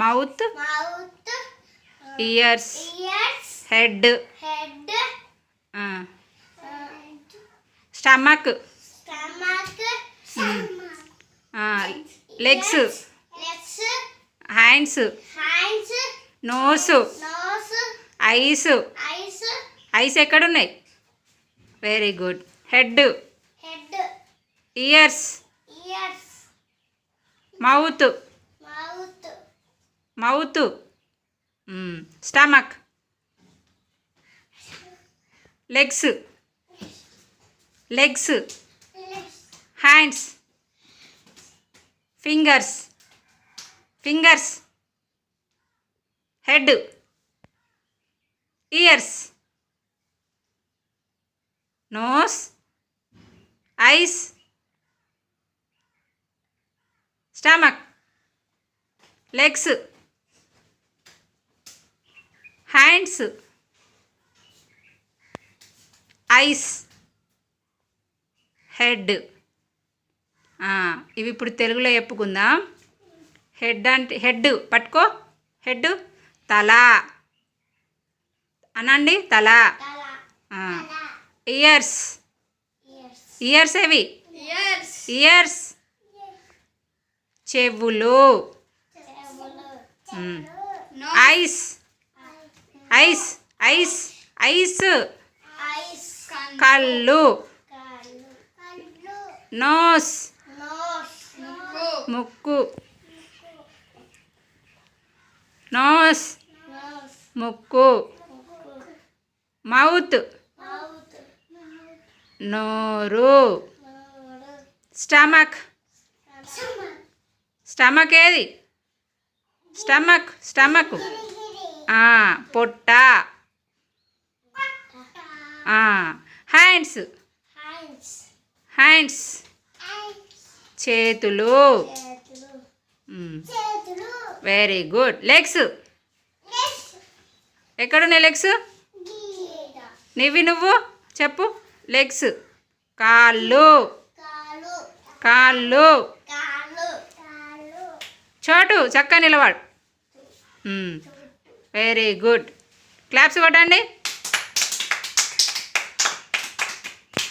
Mouth ears head stomach legs hands nose eyes eyes ఎక్కడున్నాయి? Very good head ears mouth mouth. Stomach. Legs. Legs. Hands. Fingers. Fingers. Head. Ears. Nose. Eyes. Stomach. Legs. Hands eyes. Head. ఇవి ఇప్పుడు తెలుగులో చెప్పుకుందాం. Head అంటే head పట్టుకో. Head తల. అనండి తల. ఇయర్స్. ఇయర్స్ ఏవి? ఇయర్స్. చెవులు. ఐస్. Eyes eyes eyes. కళ్ళు. నోస్. ముక్కు. నోస్. ముక్కు. మౌత్. నోరు. స్టమక్. స్టమక్ ఏది? Stomach stomach. పొట్ట. హ్యాండ్స్. హ్యాండ్స్. హ్యాండ్స్. చేతులు. Very good. లెగ్స్. ఎక్కడున్నాయి లెగ్స్? గీత నివి నువ్వు? చెప్పు. లెగ్స్. కాళ్ళు. కాళ్ళు. చోటు. చక్కగా నిలబడు. Very good. క్లాప్స్ కొట్టండి.